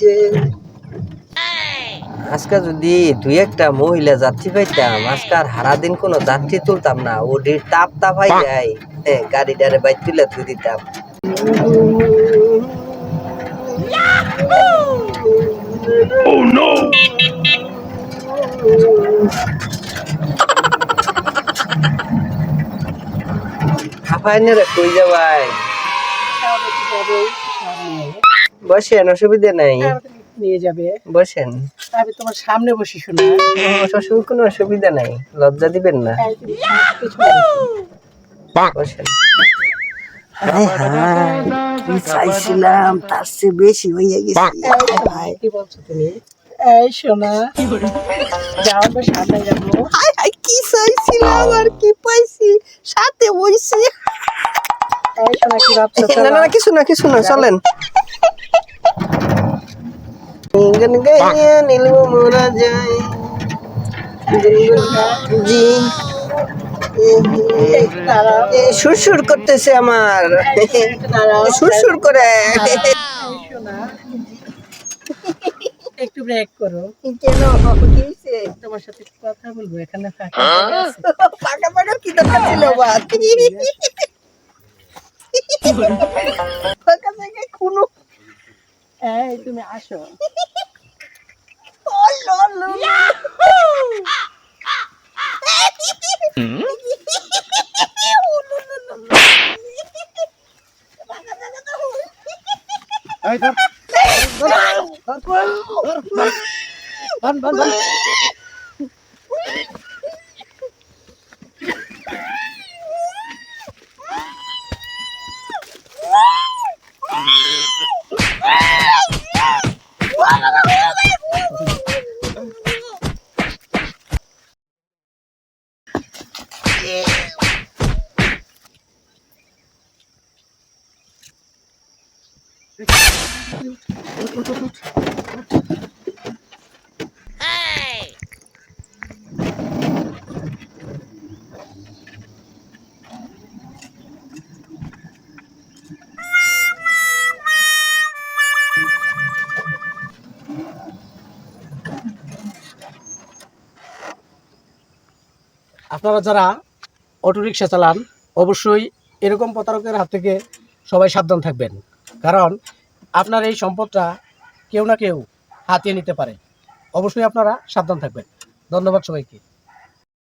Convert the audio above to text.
যে আজকে যদি দুই একটা মহিলা যাত্রী পাইতাম আজকে আর সারাদিন কোনো যাত্রী তুলতাম না। ওটির তাপ তাপ হয়ে যায়। হ্যাঁ গাড়িটারে বাইক তুলে তুই দিতাম। হাফাইনে রে কই যাবাই? বসেন অসুবিধা নাই। নিয়ে যাবে। বসেন। আমি তোমার সামনে বসি শোনা। শ্বশুর কোনো অসুবিধা নাই। লজ্জা দিবেন না। বসেন। চাইছিলাম তার চেয়ে বেশি হয়ে গেছে। ভাই কি বলছো তুমি? এই শোনা যাও আমরা সামনে যাব। হাই হাই কি চাইছিলাম আর কি পাইছি? সাথে বইছি। এই শোনা কি ভাবছ না, কিছু না কিছু না চলেন। গান গাইয়া নীলব মোরা যায় জি। সুরসুর করতেছে আমার। সুরসুর করে। একটু ব্রেক করো। কেন? কি তোমার সাথে কথা বলব এখানে ফাঁকা ফাঁকা ফাঁকা কি দরকার ছিল বা ফাঁকা জায়গায় কোনো এই তুমি আসো। lu. Yahoo! আপনারা যারা অটোরিকশা চালান অবশ্যই এরকম প্রতারকের হাত থেকে সবাই সাবধান থাকবেন। কারণ আপনার এই সম্পদটা কেউ না কেউ হাতিয়ে নিতে পারে। অবশ্যই আপনারা সাবধান থাকবেন। ধন্যবাদ সবাইকে।